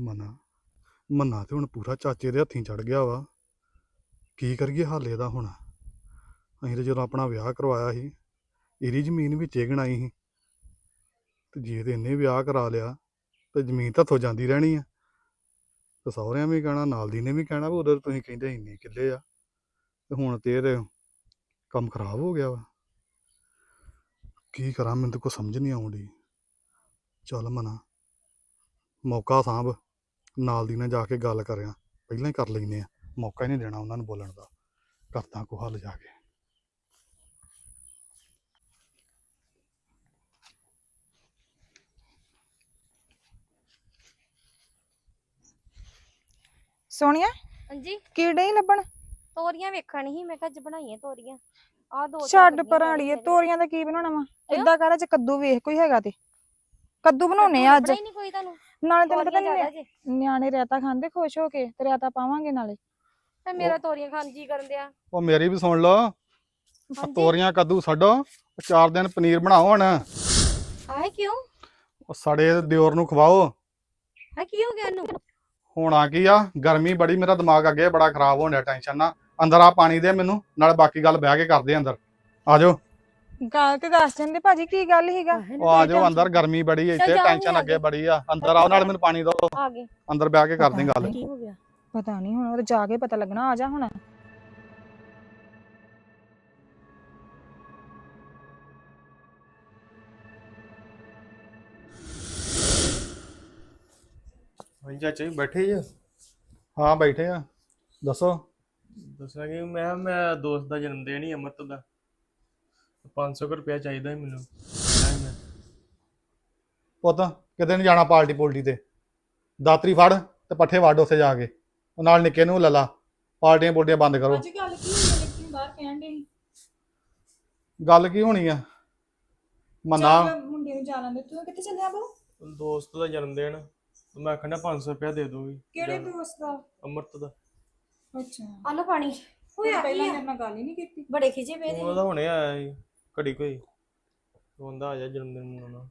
ਮਨਾ, ਮੰਨਾ ਤੇ ਹੁਣ ਪੂਰਾ ਚਾਚੇ ਦੇ ਹੱਥੀਂ ਚੜ ਗਿਆ ਵਾ। ਕੀ ਕਰੀਏ ਹਾਲੇ ਦਾ ਹੁਣ? ਅਸੀਂ ਤੇ ਜਦੋਂ ਆਪਣਾ ਵਿਆਹ ਕਰਵਾਇਆ ਸੀ, ਇਹਦੀ ਜ਼ਮੀਨ ਵਿੱਚੇ ਗਣਾਈ ਸੀ। ਤੇ ਜੇ ਤੇ ਇਹਨੇ ਵਿਆਹ ਕਰਾ ਲਿਆ, ਤੇ ਜ਼ਮੀਨ ਤਾਂ ਥੋ ਜਾਂਦੀ ਰਹਿਣੀ ਆ। ਤੇ ਸਹੁਰਿਆਂ ਵੀ ਕਹਿਣਾ, ਨਾਲ ਦੀ ਨੇ ਵੀ ਕਹਿਣਾ ਵੀ ਉਧਰ ਤੁਸੀਂ ਕਹਿੰਦੇ ਇੰਨੇ ਕਿੱਲੇ ਆ। ਤੇ ਹੁਣ ਤੇ ਇਹਦੇ ਕੰਮ ਖਰਾਬ ਹੋ ਗਿਆ ਵਾ। ਕੀ ਕਰਾਂ, ਮੈਨੂੰ ਤਾਂ ਕੁਛ ਸਮਝ ਨਹੀਂ ਆਉਂਦੀ। ਚੱਲ ਮਨਾ, ਮੌਕਾ ਸਾਂਭ। ਨਾਲ ਦੀ ਨਾਲ ਜਾ ਕੇ ਗੱਲ ਕਰਿਆ। ਪਹਿਲਾਂ ਹੀ ਕਰ ਲੈਨੇ ਆ। ਮੌਕਾ ਹੀ ਨਹੀਂ ਦੇਣਾ ਉਹਨਾਂ ਨੂੰ ਬੋਲਣ ਦਾ। ਕਰਤਾ ਕੋ ਹੱਲ ਜਾ ਕੇ। ਸੋਨੀਆ ਹਾਂਜੀ? ਹੀ ਲੱਭਣ? ਤੋਰੀਆਂ ਵੇਖਣ ਹੀ ਮੈਂ ਕਿਹਾ ਅੱਜ ਬਣਾਈਆਂ ਤੋਰੀਆਂ। ਆ ਦੋ ਚਾਰ ਛੱਡ ਪਰਾੜੀਏ ਤੋਰੀਆਂ ਤੋਰੀਆਂ ਦਾ ਕੀ ਬਣਾਉਣਾ ਵਾ? ਏਦਾਂ ਕਰ ਅੱਜ ਕੱਦੂ ਵੇਖ ਕੋਈ ਹੈਗਾ ਤੇ। ਕੱਦੂ ਬਣਾਉਣੇ ਆ ਅੱਜ। ਹੀ ਨਹੀਂ ਕੋਈ ਤੁਹਾਨੂੰ। ਨਾਲੇ ਤੈਨੂੰ ਪਤਾ ਤੋਰੀਆਂ ਜ਼ਿਆਦਾ ਨਹੀਂ ਨਿਆਣੇ ਰਾਇਤਾ ਖਾਂਦੇ ਖੁਸ਼ ਹੋ ਕੇ ਤੇ ਰਾਇਤਾ ਪਾਵਾਂਗੇ ਨਾਲੇ। ਤੇ ਮੇਰਾ ਤੋਰੀਆਂ ਖਾਣ ਜੀ ਕਰਨ ਦਿਆ। ਉਹ ਮੇਰੀ ਵੀ ਸੁਣ ਲਓ। ਆਹ ਹਾਂਜੀ। ਤੋਰੀਆਂ ਕੱਦੂ ਛੱਡੋ ਉਹ ਚਾਰ ਦਿਨ ਪਨੀਰ ਬਣਾਓ ਹੁਣ। ਆਏ ਕਿਉਂ? ਉਹ ਸੜੇ ਦਿਓਰ ਨੂੰ ਖਵਾਓ। ਆ ਕੀ ਹੋ ਗਿਆ ਇਹਨੂੰ? ਹੋਣਾ ਕੀ ਆ? ਗਰਮੀ ਬੜੀ ਮੇਰਾ ਦਿਮਾਗ ਅੱਗੇ ਬੜਾ ਖਰਾਬ ਹੋਣ ਡਿਆ ਟੈਨਸ਼ਨ। ਨਾ ਅੰਦਰ ਆ ਪਾਣੀ ਦੇ ਮੈਨੂੰ ਨਾਲ ਬਾਕੀ ਗੱਲ ਬਹਿ ਕੇ ਕਰਦੇ ਆ ਅੰਦਰ। ਆ ਜਾਓ। ਗੱਲ ਤੇ ਦੱਸ ਦਿੰਦੇ ਭਾਜੀ ਕੀ ਗੱਲ ਹੀਗਾ ਉਹ ਆ ਜਾਓ ਅੰਦਰ ਗਰਮੀ ਬੜੀ ਇੱਥੇ ਜਾਓ ਟੈਨਸ਼ਨ ਅੱਗੇ। ਬੜੀ ਆ। ਅੰਦਰ ਆਓ ਨਾਲ ਮੈਨੂੰ ਪਾਣੀ ਦਿਓ ਆ ਗਏ। ਅੰਦਰ ਬਹਿ ਕੇ ਕਰਦੇ ਗੱਲ। ਕੀ ਹੋ ਗਿਆ। ਪਤਾ ਨਹੀਂ ਹੁਣ ਉਹ ਤੇ ਜਾ ਕੇ ਪਤਾ ਲੱਗਣਾ ਆ ਜਾ ਹੁਣ। ਹਾਂਜੀ ਚਾਚਾ ਜੀ ਬੈਠੇ ਜੀ? ਹਾਂ ਬੈਠੇ ਆ। ਦੱਸੋ। ਦੱਸਣਾ ਕਿ ਮੈਂ ਮੈਂ ਦੋਸਤ ਦਾ ਜਨਮ ਦਿਨ ਹੀ ਅਮਰਤ ਦਾ। 500 ਰੁਪਇਆ ਚਾਹੀਦਾ ਸੀ ਮੈਨੂੰ। ਮੈਂ। ਪੁੱਤ ਕਿਤੇ ਨਹੀਂ ਜਾਣਾ ਪਾਰਟੀ ਪੋਲਟੀ ਤੇ। ਦਾਤਰੀ ਫੜ ਤੇ ਪੱਠੇ ਵੱਢ ਉੱਥੇ ਜਾ ਕੇ। ਉਹ ਨਾਲ ਨਿੱਕੇ ਨੂੰ ਲੱਲਾ। ਪਾਰਟੀਆਂ ਪੋਲਟੀਆਂ ਬੰਦ ਕਰੋ। ਅੱਜ ਗੱਲ ਕੀ ਹੋਈ ਲੇਕਿਨ ਬਾਹਰ ਕਹਿਣ ਦੇ ਗੱਲ ਕੀ ਹੋਣੀ ਆ? ਮੰਨਾ। ਮੁੰਡੇ ਨੂੰ ਜਾਣ ਦੇ। ਤੂੰ ਕਿੱਥੇ ਚੱਲਿਆ ਬੋ ਦੋਸਤ ਦਾ ਜਨਮ ਦਿਨ। ਤੇ ਮੈਂ ਆਖਣਾ 500 ਰੁਪਇਆ ਦੇ ਦੋਗੀ। ਕਿਹੜੇ ਦੋਸਤ ਦਾ? ਅਮਰਤ ਦਾ। ਅੱਛਾ। ਆ ਲੋ ਪਾਣੀ। ਹੋਇਆ ਕੀ ਪਹਿਲਾਂ ਆ? ਮੇਰੇ ਨਾਲ ਗੱਲ ਹੀ ਨਹੀਂ ਕੀਤੀ। ਬੜੇ ਖਿਜੇ ਪਏ ਉਹਨਾਂ ਦਾ ਹੁਣੇ ਆਇਆ ਸੀ। ਘੜੀ ਕੋਈ। ਉਹਦਾ ਆ ਜਾ ਜਨਮ ਦਿਨ ਮਨਾਉਣਾ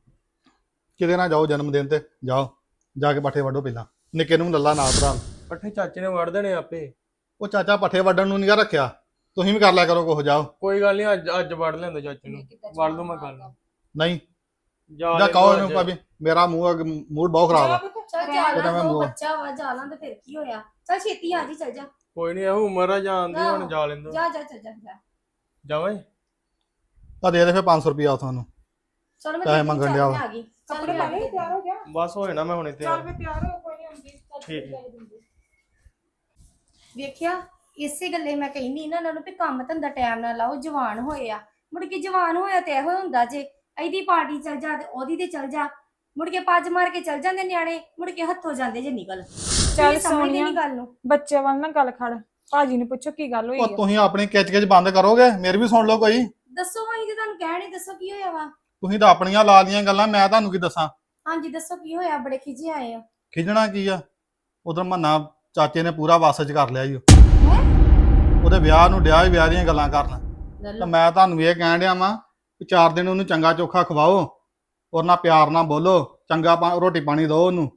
ਕਿਤੇ ਨਾ ਜਾਓ ਜਨਮ ਦਿਨ ਤੇ ਜਾਓ। ਜਾ ਕੇ ਪੱਠੇ ਵੱਢੋ ਪਹਿਲਾਂ। ਨਿੱਕੇ ਨੂੰ ਲੱਲਾ ਨਾਲ ਭਰਾ। ਪੱਠੇ ਚਾਚੇ ਨੇ ਵੜ ਦੇਣੇ ਆਪੇ। ਉਹ ਚਾਚਾ ਪੱਠੇ ਵੱਢਣ ਨੂੰ ਨਹੀਂ ਰੱਖਿਆ। ਤੁਸੀਂ ਵੀ ਕਰ ਲਿਆ ਕਰੋ ਕੁਛ ਜਾਓ। ਕੋਈ ਗੱਲ ਨਹੀਂ ਅੱਜ ਅੱਜ ਵੜ ਲੈਂਦਾ ਚਾਚੇ ਨੂੰ। ਵੜ ਲੂ ਮੈਂ ਗੱਲ ਨਹੀਂ। ਜਾ ਕਹੋ ਇਹਨੂੰ। ਭਾਵੇਂ ਮੇਰਾ ਮੂੰਹ ਅੱਗ- ਮੂਡ ਬਹੁਤ ਖਰਾਬ ਆ। ਚੱਲ ਜਾ ਲਾਂ ਬੱਚਾ ਵਾ ਜਾ ਲਾਂ ਤੇ ਫਿਰ ਕੀ ਹੋਇਆ? ਚੱਲ ਛੇਤੀ ਆ ਜੀ ਚੱਲ ਜਾ। ਕੋਈ ਨਹੀਂ ਇਹੋ ਉਮਰ ਆ ਜਾਂਦੀ ਹੁਣ। ਜਾ ਲੈਂਦਾ। ਜਾ ਜਾ ਚੱਲ ਜਾ ਜਾ। ਜਾਵਾਂ ਤਾਂ ਦੇ ਦੇ ਫਿਰ 500 ਰੁਪਿਆ ਤੁਹਾਨੂੰ। ਚਲ ਮੈਂ ਪੈਸੇ ਦੇਖਦੀ ਮੰਗਣ ਚੱਲ ਡਿਆ ਮੈਂ ਵਾ। ਆ ਗਈ। ਚੱਲ ਕੱਪੜੇ ਮੈਂ ਪਾ ਤਿਆਰ ਹੋ ਗਿਆ? ਬਸ ਹੋਏ ਨਾ ਮੈਂ ਹੁਣੇ ਤੇ ਚੱਲ ਫੇ ਤਿਆਰ ਹੋ ਕੋਈ ਨਹੀਂ ਹੁੰਦੀ ਠੀਕ। ਹੈ। ਵੇਖਿਆ ਇਸੇ ਗੱਲੇ ਮੈਂ ਕਹਿੰਦੀ ਨਾ ਇਹਨਾਂ ਨੂੰ ਵੀ ਕੰਮ ਧੰਦਾ ਟਾਈਮ ਨਾਲ ਲਾਓ ਜਵਾਨ ਹੋਏ ਆ। ਮੁੜ ਕੇ ਜਵਾਨ ਹੋਇਆ ਤੇ ਇਹੋ ਹੁੰਦਾ ਜੇ। ਇਹਦੀ ਪਾਰਟੀ ਚਲ ਜਾ ਤੇ ਉਹਦੀ ਤੇ ਚਲ ਜਾ। ਮੁੜ ਕੇ ਪੱਜ ਮਾਰ ਕੇ ਚਲ ਜਾਂਦੇ ਨਿਆਣੇ ਮੁੜ ਕੇ ਹੱਥੋਂ ਜਾਂਦੇ ਜੇ ਨਿਕਲ। ਚੱਲ ਤੁਸੀਂ ਸਮਝਦੇ ਸੋਨੀਆ ਨੀ ਗੱਲ ਨੂੰ। ਬੱਚੇ ਵੱਲ ਨਾ ਗੱਲ ਖੜ। ਭਾਜੀ ਨੂੰ ਪੁੱਛੋ ਕੀ ਗੱਲ ਹੋਈ ਉਹ ਆ। ਤੁਸੀਂ ਆਪਣੀ ਕਿਚ ਕਿਚ ਬੰਦ ਕਰੋਗੇ? ਮੇਰੀ ਵੀ ਸੁਣ ਲਓ ਕੋਈ। ਦੱਸੋ ਅਸੀਂ ਤੇ ਤੁਹਾਨੂੰ ਕਹਿਣੇ ਦੱਸੋ ਕੀ ਹੋਇਆ ਵਾ? ਤੁਸੀਂ ਤਾਂ ਆਪਣੀਆਂ ਲਾ ਦੀਆਂ ਗੱਲਾਂ ਮੈਂ ਤੁਹਾਨੂੰ ਕੀ ਦੱਸਾਂ? ਹਾਂਜੀ ਦੱਸੋ ਕੀ ਹੋਇਆ? ਬੜੇ ਖਿਜੇ ਆਏ ਆ ਖਿਜਣਾ ਕੀ ਆ? ਉਧਰ ਮੰਨਾ ਚਾਚੇ ਨੇ ਪੂਰਾ ਵਾਸ ਚ ਕਰ ਲਿਆ ਜੀ ਹੈਂ? ਉਹਦੇ ਵਿਆਹ ਨੂੰ ਡਿਆ ਹੀ ਵਿਆਹ ਦੀਆਂ ਗੱਲਾਂ ਕਰਨ। ਤਾਂ। ਮੈਂ ਤੁਹਾਨੂੰ ਇਹ ਕਹਿਣ ਡਿਆ ਵਾਂ ਕਿ ਚਾਰ ਦਿਨ ਉਹਨੂੰ ਚੰਗਾ ਚੋਖਾ ਖਵਾਓ ਔਰ ਨਾਲ ਪਿਆਰ ਨਾਲ ਬੋਲੋ ਚੰਗਾ ਪਾ- ਰੋਟੀ ਪਾਣੀ ਦਿਓ ਉਹਨੂੰ।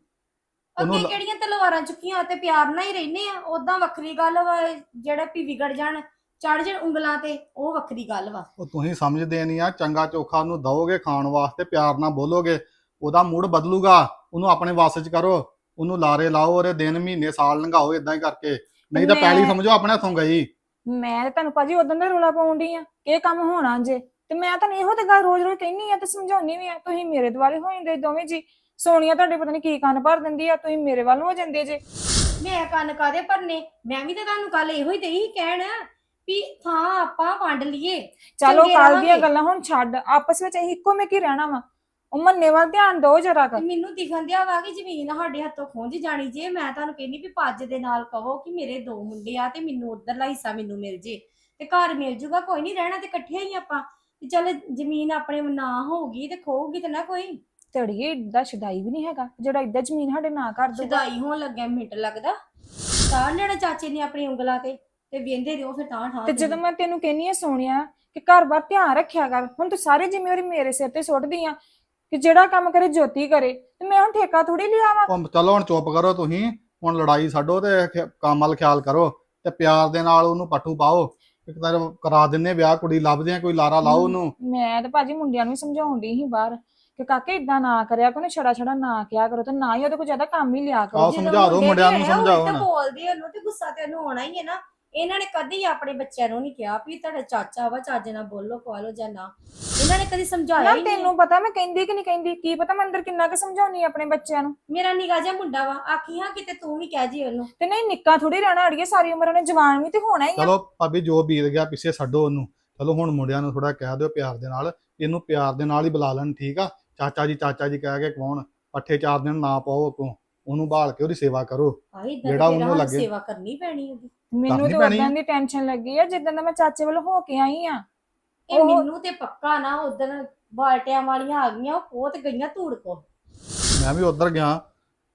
ਉਹਨੂੰ ਅੱਗੇ ਲ- ਕਿਹੜੀਆਂ ਤਲਵਾਰਾਂ ਚੁੱਕੀਆਂ ਤੇ ਪਿਆਰ ਨਾਲ ਹੀ ਰਹਿੰਦੇ ਆ ਉਦਾਂ ਵੱਖਰੀ ਗੱਲ ਵਾ ਜਿਹੜੇ ਵੀ ਵਿਗੜ ਜਾਣ ਚੜ ਜਾਣ ਉਂਗਲਾਂ ਤੇ ਉਹ ਵੱਖਰੀ ਗੱਲ ਵਾ। ਉਹ ਤੁਸੀਂ ਸਮਝਦੇ ਨਹੀਂ ਆ ਚੰਗਾ ਚੋਖਾ ਉਹਨੂੰ ਦਓਗੇ ਖਾਣ ਵਾਸਤੇ ਪਿਆਰ ਨਾਲ ਬੋਲੋਗੇ ਉਹਦਾ ਮੂਡ ਬਦਲੂਗਾ ਉਹਨੂੰ ਆਪਣੇ ਵਾਸ ਚ ਕਰੋ ਉਹਨੂੰ ਲਾਰੇ ਲਾਓ ਉਹਦੇ ਦਿਨ ਮਹੀਨੇ ਸਾਲ ਲੰਘਾਓ ਇਦਾਂ ਹੀ ਕਰਕੇ। ਨਹੀਂ ਤਾਂ ਮੈਂ- ਪਹਿਲੀ ਸਮਝੋ ਆਪਣੇ ਹੱਥੋਂ ਗਈ। ਮੈਂ ਤੇ ਤੁਹਾਨੂੰ ਭਾਜੀ ਉਦੋਂ ਦਾ ਰੋਲਾ ਪਾਉਣ ਡਈ ਆ ਕਿ ਇਹ ਕੰਮ ਹੋਣਾ ਜੇ। ਤੇ ਮੈਂ ਤੁਹਾਨੂੰ ਇਹੋ ਤੇ ਗੱਲ ਰੋਜ਼ ਰੋਜ਼ ਕਹਿੰਨੀ ਆ ਤੇ ਸਮਝਾਉਣੀ ਵੀ ਆ ਤੁਸੀਂ ਮੇਰੇ ਦੁਆਲੇ ਹੋ ਜਾਂਦੇ ਦੋਵੇਂ ਜੀ। ਸੋਨੀਆ ਤੁਹਾਡੇ ਪਤਾ ਨਹੀਂ ਕੀ ਕੰਨ ਭਰ ਦਿੰਦੀ ਆ ਤੁਸੀਂ ਮੇਰੇ ਵੱਲ ਹੋ ਜਾਂਦੇ ਜੇ। ਮੈਂ ਕੰਨ ਕਾਦੇ ਭਰਨੇ? ਮੈਂ ਵੀ ਤਾਂ ਤੁਹਾਨੂੰ ਕੱਲ ਇਹੋ ਹੀ ਸੀ ਕਹਿਣ ਵੀ ਥਾਂ ਆਪਾਂ ਵੰਡ ਲਈਏ। ਚਲੋ ਚੰਗੇ ਕੱਲ ਦੀਆਂ ਰਹਾਂਗੇ। ਗੱਲਾਂ ਹੁਣ ਛੱਡ ਆਪਸ ਵਿੱਚ ਅਸੀਂ ਇੱਕੋ ਮੇਕੀ ਰਹਿਣਾ ਵਾ। ਉਹ ਮੰਨੇ ਵੱਲ ਧਿਆਨ ਦਿਓ ਜਰਾ ਤੇ ਕਰ ਮੈਨੂੰ ਦਿਖਣ ਦਿਆ ਵਾ ਕਿ ਜ਼ਮੀਨ ਸਾਡੇ ਹੱਥੋਂ ਖੁੰਝ ਜਾਣੀ ਜੇ ਮੈਂ ਤੁਹਾਨੂੰ ਕਹਿੰਦੀ ਵੀ ਪੱਜ ਦੇ ਨਾਲ ਕਹੋ ਕਿ ਮੇਰੇ ਦੋ ਮੁੰਡੇ ਆ ਤੇ ਮੈਨੂੰ ਉਧਰਲਾ ਹਿੱਸਾ ਮੈਨੂੰ ਮਿਲ ਜੇ। ਤੇ ਘਰ ਮਿਲ ਜੂਗਾ ਕੋਈ ਨਹੀਂ ਰਹਿਣਾ ਤੇ ਇਕੱਠੇ ਹੀ ਆਪਾਂ। ਤੇ ਚੱਲ ਜ਼ਮੀਨ ਆਪਣੇ ਨਾਂ ਹੋਊਗੀ ਤੇ ਖੋਊਗੀ ਤੇ ਨਾ ਕੋਈ। ਤੜੀਏ ਏਡਾ ਛਡਾਈ ਵੀ ਨਹੀਂ ਹੈਗਾ ਜਿਹੜਾ ਏਦਾਂ ਜ਼ਮੀਨ ਸਾਡੇ ਨਾਂ ਕਰ ਦੂਗਾ ਸਦਾਈ ਹੋਣ ਲੱਗਿਆ ਮਿੰਟ ਲੱਗਦਾ। ਤਾਂ ਲੈਣਾ ਚਾਚੇ ਨੇ ਆਪਣੀ ਉਂਗਲਾਂ ਤੇ ਤੇ ਵੇਂਦੇ ਰਿਓ ਫਿਰ ਤਾਂ ਠਾਂ ਤੇ ਜਦੋਂ ਮੈਂ ਤੈਨੂੰ ਕਹਿੰਨੀ ਆ ਸੋਨੀਆ ਕਿ ਘਰ ਬਾਰ ਧਿਆਨ ਰੱਖਿਆ ਕਰ ਹੁਣ ਤੂੰ ਸਾਰੇ ਜ਼ਿੰਮੇਵਾਰੀ ਮੇਰੇ ਸਿਰ ਤੇ ਸੁੱਟਦੀ ਆ ਕਿ ਜਿਹੜਾ ਕੰਮ ਕਰੇ ਜੋਤੀ ਕਰੇ ਤੇ ਮੈਂ ਹੁਣ ਠੇਕਾ ਥੋੜੀ ਲਿਆ ਵਾ ਉਹ ਚਲੋ ਹੁਣ ਚੁੱਪ ਕਰੋ ਤੁਸੀਂ ਹੁਣ ਲੜਾਈ ਛੱਡੋ ਤੇ ਖ- ਕੰਮ ਵੱਲ ਖਿਆਲ ਕਰੋ ਤੇ ਪਿਆਰ ਦੇ ਨਾਲ ਉਹਨੂੰ ਪੱਠੂ ਪਾਓ। ਇੱਕ ਤਾਂ ਕਰਾ ਦਿੰਨੇ ਵਿਆਹ ਕੁੜੀ ਲੱਭਦੇ ਆ ਕੋਈ ਲਾਰਾ ਲਾਓ ਉਹਨੂੰ। ਮੈਂ ਤੇ ਭਾਜੀ ਮੁੰਡਿਆਂ ਨੂੰ ਵੀ ਸਮਝਾਉਣ ਡਈ ਸੀ ਬਾਹਰ। ਕਿ ਕਾਕੇ ਇਦਾਂ ਨਾ ਕਰਿਆ ਕਰੋ ਛੜਾ ਛੜਾ ਨਾ ਕਿਹਾ ਕਰੋ ਤੇ ਨਾ ਹੀ ਉਹਦੇ ਕੋਲ ਜ਼ਿਆਦਾ ਕੰਮ ਹੀ ਲਿਆ ਕਰੋ। ਆਹੋ ਜਦੋਂ ਸਮਝਾ ਦਿਓ ਮੁੰਡੇ ਮੁੰਡਿਆਂ ਨੂੰ ਘੇਰੇ ਆ, ਸਮਝਾਓ ਨਾ। ਬੋਲਦੇ ਆ ਉਹਨੂੰ ਤੇ ਗੁੱਸਾ ਤੇ ਉਹਨੂੰ ਆਉਣਾ ਹੀ ਹੈ ਨਾ। ਇਹਨਾਂ ਨੇ ਕਦੀ ਆਪਣੇ ਬੱਚਿਆਂ ਨੂੰ ਨਹੀਂ ਕਿਹਾ ਵੀ ਤੁਹਾਡਾ ਚਾਚਾ ਵਾ ਚੱਜ ਨਾਲ ਬੋਲੋ ਖਵਾਲੋ ਜਾਂ ਨਾ। ਇਹਨਾਂ ਨੇ ਕਦੀ ਸਮਝਾਇਆ ਯਾਰ ਹੀ ਨਹੀਂ। ਤੈਨੂੰ ਪਤਾ ਮੈਂ ਕਹਿੰਦੀ ਕਿ ਨਹੀਂ ਕਹਿੰਦੀ ਕੀ ਪਤਾ ਮੈਂ ਅੰਦਰ ਕਿੰਨਾ ਕੁ ਸਮਝਾਉਣੀ ਆਪਣੇ ਬੱਚਿਆਂ ਨੂੰ। ਮੇਰਾ ਨਿਗਾਹ ਜਿਹਾ ਮੁੰਡਾ ਵਾ ਆਖੀ ਹਾਂ ਕਿਤੇ ਤੂੰ ਵੀ ਕਹਿ ਜੀ ਉਹਨੂੰ। ਤੇ ਨਹੀਂ ਨਿੱਕਾ ਥੋੜੀ ਰਹਿਣਾ ਅੜੀਏ ਸਾਰੀ ਉਮਰ ਉਹਨੇ ਜਵਾਨ ਵੀ ਤੇ ਹੋਣਾ ਹੀ ਆ। ਚਲੋ ਭਾਬੀ ਜੋ ਬੀਤ ਗਿਆ ਪਿੱਛੇ ਛੱਡੋ ਉਹਨੂੰ। ਚਲੋ ਹੁਣ ਮੁੰਡਿਆਂ ਨੂੰ ਥੋੜਾ ਕਹਿ ਦਿਓ ਪਿਆਰ ਦੇ ਨਾਲ ਇਹਨੂੰ ਪਿਆਰ ਦੇ ਨਾਲ ਹੀ ਬੁਲਾ ਲੈਣ ਠੀਕ ਆ? ਚਾਚਾ ਜੀ ਚਾਚਾ ਜੀ ਕਹਿ ਕੇ ਕੌਣ ਪੱਠੇ ਚਾਰ ਦਿਨ ਨਾ ਪਾਓ ਅੱਗੋਂ ਉਹਨੂੰ ਭਾਲ ਕੇ ਉਹਦੀ ਸੇਵਾ ਕਰੋ ਆਹੀ ਜਿਹੜਾ ਉਹਨੂੰ ਲੱਗੇ। ਸੇਵਾ ਕਰਨੀ ਪੈਣੀ ਉਹਦੀ ਮੈਨੂੰ ਤੇ। ਉਦਾਂ ਦੀ ਟੈਨਸ਼ਨ ਲੱਗੀ ਆ ਜਿੱਦਾਂ ਦਾ ਮੈਂ ਚਾਚੇ ਵੱਲ ਹੋ ਕੇ ਆਈ ਆ ਇਹ ਮੈਨੂੰ ਤੇ ਪੱਕਾ ਨਾ ਉਦੋਂ ਬਾਲਟਿਆਂ ਵਾਲੀਆਂ ਆ ਗਈਆਂ ਉਹ ਪੋਤ ਗਈਆਂ ਧੂੜ ਕੋ ਮੈਂ ਵੀ ਉਧਰ ਗਿਆ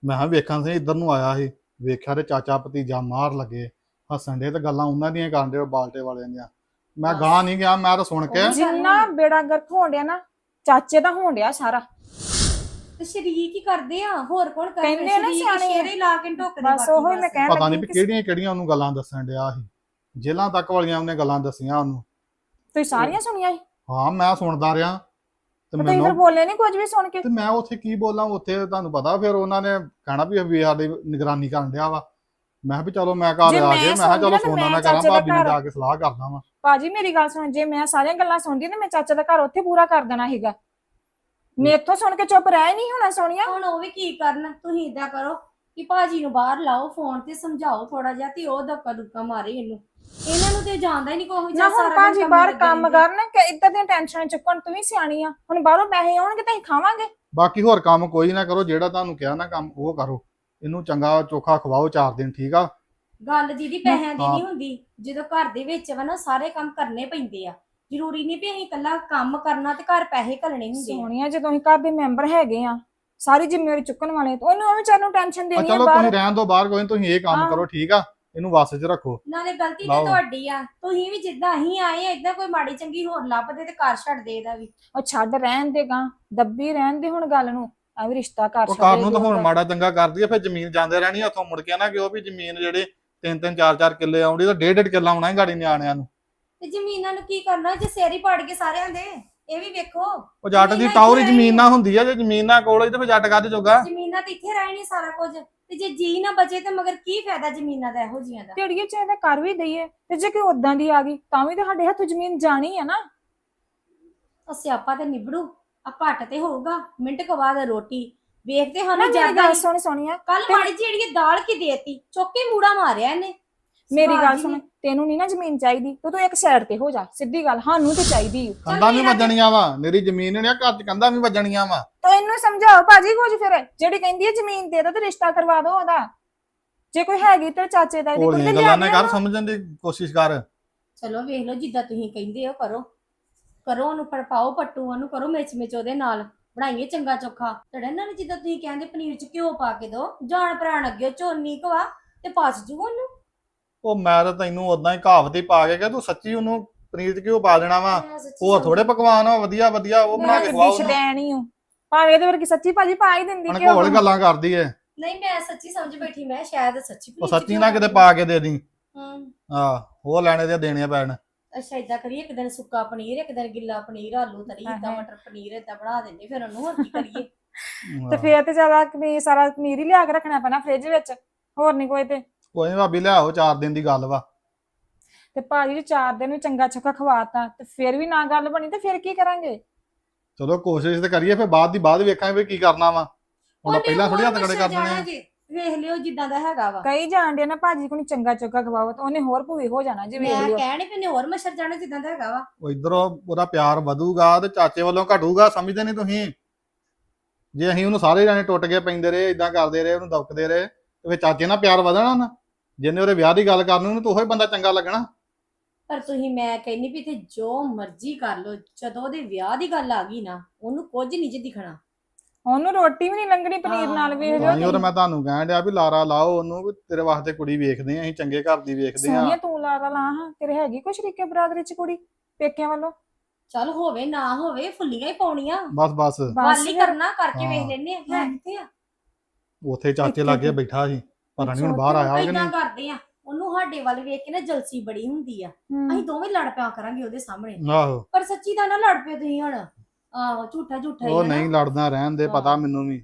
ਮੈਂ ਕਿਹਾ ਵੇਖਾਂ ਸੀ ਇੱਧਰ ਨੂੰ ਆਇਆ ਸੀ ਵੇਖਿਆ ਤੇ ਚਾਚਾ ਭਤੀਜਾ ਮਾਰ ਲੱਗੇ ਹੱਸਣ ਦੇ ਤੇ ਗੱਲਾਂ ਉਹਨਾਂ ਦੀਆਂ ਕਰਨ ਦੇ ਬਾਲਟੇ ਵਾਲਿਆਂ ਦੀਆਂ ਮੈਂ। ਗਾਂ ਨਹੀਂ ਗਿਆ ਮੈਂ ਤਾਂ ਸੁਣ ਕੇ ਜਿੰਨਾ ਬੇੜਾ ਗਰਕ ਹੋਣ ਡਿਆ ਨਾ ਚਾਚੇ ਦਾ ਹੋਣ ਡਿਆ ਸਾਰਾ। ਤੇ ਸ਼ਰੀਕ ਹੀ ਕਰਦੇ ਆ ਹੋਰ ਕੌਣ ਕਰਦਾ ਕਹਿੰਦੇ ਆ ਨਾ ਸ਼ਰੀਕ ਸਿਆਣੇ। ਸ਼ੇਰੇ ਲਾ ਕੇ ਢੋਕਦੇ ਬਸ ਉਹੋ ਹੀ ਮੈਂ ਕਹਿਣ ਪਤਾ ਨਹੀਂ ਵੀ ਕਿਹੜੀਆਂ ਕਿਹੜੀਆਂ ਉਹਨੂੰ ਗੱਲਾਂ ਦੱਸਣ ਡਿਆ ਸੀ। ਜੇਲਾਂ ਤੱਕ ਵਾਲੀਆਂ ਉਹਨੇ ਗੱਲਾਂ ਦੱਸੀਆਂ ਉਹਨੂੰ। ਤੁਸੀਂ ਸਾਰੀਆਂ ਸੁਣੀਆਂ ਸੀ? ਹਾਂ ਮੈਂ ਸੁਣਦਾ ਰਿਹਾ। ਤੇ ਤੇ ਤੁਸੀਂ ਫਿਰ ਮੈਨੂੰ ਬੋਲੇ ਨਹੀਂ ਕੁਝ ਵੀ ਸੁਣ ਕੇ? ਤੇ ਮੈਂ ਉੱਥੇ ਕੀ ਬੋਲਾਂ ਉੱਥੇ ਤੁਹਾਨੂੰ ਪਤਾ ਫਿਰ ਉਹਨਾਂ ਨੇ ਕਹਿਣਾ ਵੀ ਵੀ ਸਾਡੀ ਨਿਗਰਾਨੀ ਕਰਨ ਡਿਆ ਵਾ। ਮੈਂ ਕਿਹਾ ਵੀ ਚਲੋ ਮੈਂ ਘਰ ਜੇ ਆ ਮੈਂ ਕੇ ਮੈਂ ਕਿਹਾ ਚਲੋ ਸੁਣਦੀ ਨਾ ਮੈਂ ਕਰਾਂ ਚਾਚੇ ਦਾ ਭਾਬੀ ਨੂੰ ਘਰ- ਜਾ ਕੇ ਸਲਾਹ ਕਰਦਾ ਵਾਂ। ਭਾਜੀ ਮੇਰੀ ਗੱਲ ਸੁਣ ਜੇ ਮੈਂ ਸਾਰੀਆਂ ਗੱਲਾਂ ਸੁਣਦੀ ਤੇ ਮੈਂ ਚਾਚਾ ਦਾ ਘਰ ਉੱਥੇ ਪੂਰਾ ਕਰ ਦੇਣਾ ਸੀਗਾ। ਮੇਥੋਂ ਸੁਣ ਕੇ ਚੁੱਪ ਰਹਿ ਨਹੀਂ ਹੋਣਾ ਸੋਨੀਆ? ਹੁਣ ਉਹ ਵੀ ਕੀ ਕਰਨ? ਤੁਸੀਂ ਇਦਾਂ ਕਰੋ ਕਿ ਭਾਜੀ ਨੂੰ ਬਾਹਰ ਲਾਓ ਫੋਨ ਤੇ ਸਮਝਾਓ ਥੋੜਾ ਜਿਹਾ ਤੇ ਉਹ ਧੱਕਾ ਦੁੱਕਾ ਮਾਰੇ ਇਹਨੂੰ। ਇਹਨਾਂ ਨੂੰ ਤੇ ਜਾਣਦਾ ਹੀ ਨਹੀਂ ਕੋਈ ਨਾ ਹੁਣ ਭਾਜੀ ਬਾਹਰ ਕੰਮ ਕਰਨ ਕਿ ਇਦਾਂ ਦੀਆਂ ਟੈਨਸ਼ਨਾਂ ਚੁੱਕਣ ਤੂੰ ਵੀ ਸਿਆਣੀ ਆ। ਹੁਣ ਬਾਹਰੋਂ ਪੈਸੇ ਆਉਣਗੇ ਤਾਂ ਅਸੀਂ ਖਾਵਾਂਗੇ। ਬਾਕੀ ਹੋਰ ਕੰਮ ਕੋਈ ਨਾ ਕਰੋ ਜਿਹੜਾ ਤੁਹਾਨੂੰ ਕਿਹਾ ਨਾ ਕੰਮ ਉਹ ਕਰੋ। ਇਹਨੂੰ ਚੰਗਾ ਚੋਖਾ ਖਵਾਓ ਚਾਰ ਦਿਨ ਠੀਕ ਆ? ਗੱਲ ਦੀਦੀ ਪੈਸਿਆਂ ਦੀ। ਨਹੀਂ ਹੁੰਦੀ ਜਦੋਂ ਘਰ ਦੇ ਵਿੱਚ ਵਾ ਨਾ ਸਾਰੇ ਕੰਮ ਕਰਨੇ ਪੈਂਦੇ ਆ। ਜ਼ਰੂਰੀ ਨਹੀਂ ਵੀ ਅਸੀਂ ਇਕੱਲਾ ਕੰਮ ਕਰਨਾ ਤੇ ਘਰ ਪੈਸੇ ਘੱਲਣੇ ਹੁੰਦੇ ਆ। ਸੋਨੀਆ ਜਦੋਂ ਅਸੀਂ ਘਰ ਦੇ ਮੈਂਬਰ ਹੈਗੇ ਆ ਸਾਰੀ ਜ਼ਿੰਮੇਵਾਰੀ ਚੁੱਕਣ ਵਾਲੇ ਤੇ ਉਹਨੂੰ ਉਹ ਵਿਚਾਰ ਨੂੰ ਟੈਨਸ਼ਨ ਆ ਦੇਣੀ ਆ ਚਲੋ ਬਾਹਰ। ਤੁਸੀਂ ਰਹਿਣ ਦੋ ਬਾਹਰ ਕੋਈ ਨੀ, ਤੁਸੀਂ ਇਹ ਕੰਮ ਹਾਂ। ਕਰੋ ਠੀਕ ਆ? ਇਹਨੂੰ ਵਸ 'ਚ ਰੱਖੋ। ਨਾਲੇ ਗਲਤੀ ਤੇ ਲਾਓ। ਤੁਹਾਡੀ ਆ। ਤੁਸੀਂ ਵੀ ਜਿੱਦਾਂ ਅਸੀਂ ਆਏ ਆ ਇਦਾਂ ਕੋਈ ਮਾੜੀ ਚੰਗੀ ਹੋਰ ਲੱਭਦੇ ਤੇ ਘਰ ਛੱਡ ਦੇ ਇਹਦਾ ਵੀ। ਉਹ ਛੱਡ ਰਹਿਣ ਦੇ ਗਾਂ ਦੱਬੀ ਰਹਿਣ ਦੇ ਹੁਣ ਗੱਲ ਨੂੰ। ਐ ਵੀ ਰਿਸ਼ਤਾ ਕਰ ਉਹ ਘਰ ਨੂੰ ਤਾਂ ਹੁਣ ਮਾੜਾ ਚੰਗਾ ਕਰਦੀ ਆ ਫਿਰ ਜ਼ਮੀਨ ਜਾਂਦੇ ਰਹਿਣੀ ਆ, ਉੱਥੋਂ ਮੁੜ ਕੇ ਨਾ ਕਿ ਉਹ ਵੀ ਜ਼ਮੀਨ ਜਿਹੜੇ ਤਿੰਨ ਤਿੰਨ ਚਾਰ ਚਾਰ ਕਿੱਲੇ ਆਉਂਦੀ ਤਾਂ ਡੇਢ ਡੇਢ ਕਿੱਲਾ ਆਉਣਾ ਹੀ ਗਾੜੀ ਨਿਆਣਿਆਂ ਨੂੰ। ਤੇ ਜ਼ਮੀਨਾਂ ਨੂੰ ਕੀ ਕਰਨਾ ਜੇ ਸੇਰੀ ਪਾੜ ਕੇ ਸਾਰਿਆਂ ਦੇ? ਇਹ ਵੀ ਵੇਖੋ ਉਹ ਜੱਟ ਦੀ ਜ਼ਮੀਨਾਂ ਟੌਰ ਇੱਥੇ ਜ਼ਮੀਨ ਨਾ ਹੁੰਦੀ ਆ ਜੇ ਜ਼ਮੀਨ ਨਾ ਕੋਲ ਹੋਈ ਤੇ ਫਿਰ ਜੱਟ ਕਾਹਦੇ ਜੋਗਾ। ਜ਼ਮੀਨਾਂ ਤੇ ਇੱਥੇ ਰਹਿ ਨਹੀਂ ਸਾਰਾ ਕੁਝ। ਤੇ ਜੇ ਜੀ ਨਾ ਬਚੇ ਤੇ ਮਗਰ ਕੀ ਫਾਇਦਾ ਜ਼ਮੀਨਾਂ ਦਾ ਇਹੋ ਜੀਆਂ ਦਾ? ਢੇੜੀਏ ਚ ਇਹਦਾ ਕਰ ਵੀ ਦਈਏ ਤੇ ਜੇ ਕੋਈ ਉਦਾਂ ਦੀ ਆ ਗਈ ਤਾਂ ਵੀ ਤੁਹਾਡੇ ਹੱਥੋਂ ਜ਼ਮੀਨ ਜਾਣੀ ਆ ਨਾ। ਉਹ ਸਿਆਪਾ ਤੇ ਨਿਬੜੂ ਆ ਘੱਟ ਤੇ ਹੋਊਗਾ ਮਿੰਟ ਕੁ ਬਾਅਦ ਰੋਟੀ। ਵੇਖਦੇ ਨਾ ਮੇਰੀ ਜ਼ਿਆਦਾ ਗੱਲ ਸੁਣ ਸੋਨੀਆ ਕੱਲ ਤੇ- ਮਾੜੀ ਜਿਹੜੀ ਇਹ ਦਾਲ ਕੀ ਦੇਤੀ? ਚੁੱਕ ਮੂੜਾ ਮਾਰਿਆ ਇਹਨੇ। ਮੇਰੀ ਗੱਲ ਹੀ ਸੁਣ। ਤੈਨੂੰ ਨਹੀਂ ਨਾ ਜ਼ਮੀਨ ਚਾਹੀਦੀ ਤੇ ਤੂੰ ਇੱਕ ਸਾਈਡ ਤੇ ਹੋ ਜਾ ਸਿੱਧੀ ਗੱਲ ਸਾਨੂੰ ਤੇ ਚਾਹੀਦੀ ਓ। ਕੰਧਾਂ ਵੀ ਵੱਜਣੀਆਂ ਵਾ ਮੇਰੀ ਜ਼ਮੀਨ ਨਹੀਂ ਆ ਘਰ 'ਚ ਕੰਧਾਂ ਵੀ ਵੱਜਣੀਆਂ ਵਾ। ਤਾਂ ਇਹਨੂੰ ਸਮਝਾਓ ਭਾਜੀ ਕੁਝ ਫਿਰ ਜਿਹੜੀ ਕਹਿੰਦੀ ਹੈ ਜ਼ਮੀਨ ਦੇ ਦੋ ਤੇ ਰਿਸ਼ਤਾ ਕਰਵਾ ਦੋ ਉਹਦਾ। ਜੇ ਕੋਈ ਹੈਗੀ ਤੇ ਚਾਚੇ ਦਾ ਇਹਦੀ ਹੋਲੀਆਂ ਕੁੜੀ ਗੱਲਾਂ ਨਾ ਲਿਆ ਕਰ ਸਮਝਣ ਦੀ ਕੋਸ਼ਿਸ਼ ਕਰ। ਚਲੋ ਵੇਖ ਲਓ ਜਿੱਦਾਂ ਤੁਸੀਂ ਕਹਿੰਦੇ ਹੋ ਕਰੋ। ਕਰੋ ਉਹਨੂੰ ਪੜਪਾਓ ਪੱਟੂ ਉਹਨੂੰ ਕਰੋ ਮਿਚ ਮਿਚ ਉਹਦੇ ਨਾਲ। ਬਣਾਈਏ ਚੰਗਾ ਚੋਖਾ। ਤੜੇ ਨਾਲ ਜਿੱਦਾਂ ਤੁਸੀਂ ਕਹਿੰਦੇ ਪਨੀਰ ਚ ਘਿਓ ਪਾ ਕੇ ਦੋ ਜਾਣ ਪ੍ਰਾਣ ਅੱਗੇ ਝੋਨੀ ਕਵਾ ਤੇ ਪਚ ਜੂ ਉਹਨੂੰ। ਉਹ ਮੈਂ ਤਾਂ ਤੈਨੂੰ ਉਦਾਂ ਹੀ ਕਹਾਵਤ ਹੀ ਪਾ ਕੇ ਕਿ ਤੂੰ ਸੱਚੀ ਉਹਨੂੰ ਪਨੀਰ 'ਚ ਕਿਉਂ ਪਾ ਦੇਣਾ ਵਾ। ਮੈਂ ਸੱਚੀ ਹੋਰ ਸਮਝ- ਥੋੜੇ ਪਕਵਾਨ ਆ ਵਧੀਆ ਵਧੀਆ ਉਹ ਬਣਾ ਕੇ ਖਵਾਓ ਡਿਸ਼ ਉਹਨੂੰ। ਦੇਣੀ ਓ ਭਾਵੇਂ ਇਹਦੇ ਵਰਗੀ ਸੱਚੀ ਭਾਜੀ ਪਾ ਹੀ ਦਿੰਦੀ ਕਿ ਅਣਕੋਲ ਗੱਲਾਂ ਕਰਦੀ ਏ। ਨਹੀਂ ਮੈਂ ਸੱਚੀ ਸਮਝ ਬੈਠੀ ਮੈਂ ਸ਼ਾਇਦ ਸੱਚੀ ਉਹ ਪਨੀਰ ਚ ਸੱਚੀ ਘਿਓ ਨਾ ਕਿਤੇ ਪਾ ਕੇ ਦੇ ਦੀ। ਹੂੰ। ਆ ਉਹ ਲੈਣੇ ਤੇ ਦੇਣੀਆਂ ਪੈਣ। ਅੱਛਾ ਇਦਾਂ ਕਰੀਏ ਇੱਕ ਦਿਨ ਸੁੱਕਾ ਪਨੀਰ ਇੱਕ ਦਿਨ ਗਿੱਲਾ ਪਨੀਰ ਆਲੂ ਤਰੀ ਹਾਂ, ਹਾਂ। ਮਟਰ ਪਨੀਰ ਏਦਾਂ ਬਣਾ ਦਿੰਦੇ ਫਿਰ ਉਹਨੂੰ ਹੋਰ ਕੀ ਕਰੀਏ? ਤੇ ਫੇਰ ਤੇ ਜ਼ਿਆਦਾ ਪਨੀਰ ਸਾਰਾ ਪਨੀਰ ਹੀ ਲਿਆ ਕੇ ਰੱਖਣਾ ਪੈਣਾ ਫ੍ਰਿਜ ਵਿੱਚ ਹੋਰ ਨਹੀਂ ਕੋਈ ਤੇ। ਕੋਈ ਨੀ ਭਾਬੀ ਲਿਆਓ ਚਾਰ ਦਿਨ ਦੀ ਗੱਲ ਵਾ। ਤੇ ਭਾਜੀ ਜੇ ਚਾਰ ਦਿਨ ਨੂੰ ਚੰਗਾ ਚੋਖਾ ਖਵਾਤਾ ਤੇ ਫਿਰ ਵੀ ਨਾ ਗੱਲ ਬਣੀ ਤੇ ਫਿਰ ਕੀ ਕਰਾਂਗੇ? ਚਲੋ ਕੋਸ਼ਿਸ਼ ਤੇ ਕਰੀਏ ਫਿਰ ਬਾਅਦ ਦੀ ਬਾਅਦ ਵੇਖਾਂਗੇ ਵੀ ਕੀ ਕਰਨਾ ਵਾ। ਹੁਣ ਪਹਿਲਾਂ ਥੋੜੀ ਹੱਥ ਖੜੇ ਕਰ ਦੇਣੇ ਆ। ਵੇਖ ਲਿਓ ਜਿੱਦਾਂ ਦਾ ਹੈਗਾ ਵਾ। ਕਈ ਜਾਣਦੇ ਨਾ ਭਾਜੀ ਕੋਲ ਚੰਗਾ ਚੋਖਾ ਖਵਾਓ ਤਾਂ ਉਹਨੇ ਹੋਰ ਭੂਏ ਹੋ ਜਾਣਾ ਜੀ ਵੇਖ ਮੈਂ ਲਿਓ। ਕਹਿਣੀ ਪੈਨੇ ਹੋਰ ਮੱਛਰ ਜਾਣਾ ਜਿੱਦਾਂ ਦਾ ਹੈਗਾ ਵਾ। ਉਹ ਇਧਰੋਂ ਉਹਦਾ ਪਿਆਰ ਵਧੂਗਾ ਤੇ ਚਾਚੇ ਵੱਲੋਂ ਘਟੂਗਾ ਸਮਝਦੇ ਨਹੀਂ ਤੁਸੀਂ? ਜੇ ਅਸੀਂ ਉਹਨੂੰ ਸਾਰੇ ਜਾਣੇ ਟੁੱਟ ਕੇ ਪੈਂਦੇ ਰਹੇ ਇਦਾਂ ਕਰਦੇ ਰਹੇ ਉਹਨੂੰ ਦਬਕਦੇ ਰਹੇ ਤੇ ਫਿਰ ਚਾਚੇ ਨਾਲ ਪਿਆਰ ਵਧਣਾ ਨਾ। ਜਿੰਨੇ ਉਹਦੇ ਵਿਆਹ ਦੀ ਗੱਲ ਕਰਨੀ ਉਹਨੂੰ ਤਾਂ ਉਹੀ ਬੰਦਾ ਚੰਗਾ ਲੱਗਣਾ। ਪਰ ਤੁਸੀਂ ਮੈਂ ਕਹਿੰਨੀ ਵੀ ਤੇ ਜੋ ਮਰਜ਼ੀ ਕਰ ਲਓ ਜਦੋਂ ਉਹਦੇ ਵਿਆਹ ਦੀ ਗੱਲ ਆ ਗਈ ਨਾ ਉਹਨੂੰ ਕੁਝ ਨਹੀਂ ਜੇ ਦਿਖਣਾ। ਉਹਨੂੰ ਰੋਟੀ ਵੀ ਨਹੀਂ ਲੰਗਣੀ ਪਨੀਰ ਨਾਲ ਵੇਖ ਲਿਓ ਉਹ ਤਾਂ ਮੈਂ ਤੁਹਾਨੂੰ ਕਹਿਣ ਡਿਆ ਵੀ ਲਾਰਾ ਲਾਓ ਉਹਨੂੰ ਵੀ ਤੇਰੇ ਵਾਸਤੇ ਕੁੜੀ ਵੇਖਦੇ ਆ ਅਸੀਂ ਚੰਗੇ ਘਰ ਦੀ ਵੇਖਦੇ ਆ। ਸੋਨੀਆ ਤੂੰ ਲਾ ਲਾ ਹਾਂ ਤੇਰੇ ਹੈਗੀ ਕੋਈ ਸ਼ਰੀਕੇ ਬਰਾਦਰੀ ਚ ਕੁੜੀ ਪੇਕਿਆਂ ਵੱਲੋਂ? ਚੱਲ ਹੋਵੇ ਨਾ ਹੋਵੇ ਫੁੱਲੀਆਂ ਹੀ ਪਾਉਣੀਆਂ। ਬਸ ਬਸ। ਬਸ ਵਾਲੀ। ਕਰਨਾ ਕਰਕੇ ਵੇਖ ਹਾਂ। ਲੈਨੇ ਆ ਹੈ ਕਿੱਥੇ ਆ? ਉੱਥੇ ਚਾਚੇ ਲਾਗੇ ਬੈਠਾ ਸੀ ਪਤਾ ਨਹੀਂ ਹੁਣ ਬਾਹਰ ਆਇਆ ਕਿ ਏਦਾਂ ਨਹੀਂ। ਕਰਦੇ ਆ ਉਹਨੂੰ ਸਾਡੇ ਵੱਲ ਵੇਖ ਕੇ ਨਾ ਜਲਸੀ ਬੜੀ ਹੁੰਦੀ ਆ। ਹਮ। ਅਸੀਂ ਦੋਵੇਂ ਲੜ ਪਿਆ ਕਰਾਂਗੇ ਉਹਦੇ ਸਾਹਮਣੇ। ਆਹੋ। ਪਰ ਸੱਚੀ ਤਾਂ ਨਾ ਲੜ ਪਿਓ ਤੁਸੀਂ ਹੁਣ। ਆਹੋ ਝੂਠਾ ਝੂਠਾ ਹੀ ਉਹ ਆ ਨਾ। ਨਹੀਂ ਲੜਦਾ ਰਹਿਣ ਦੇ ਪਤਾ ਹਾਂ। ਮੈਨੂੰ ਵੀ।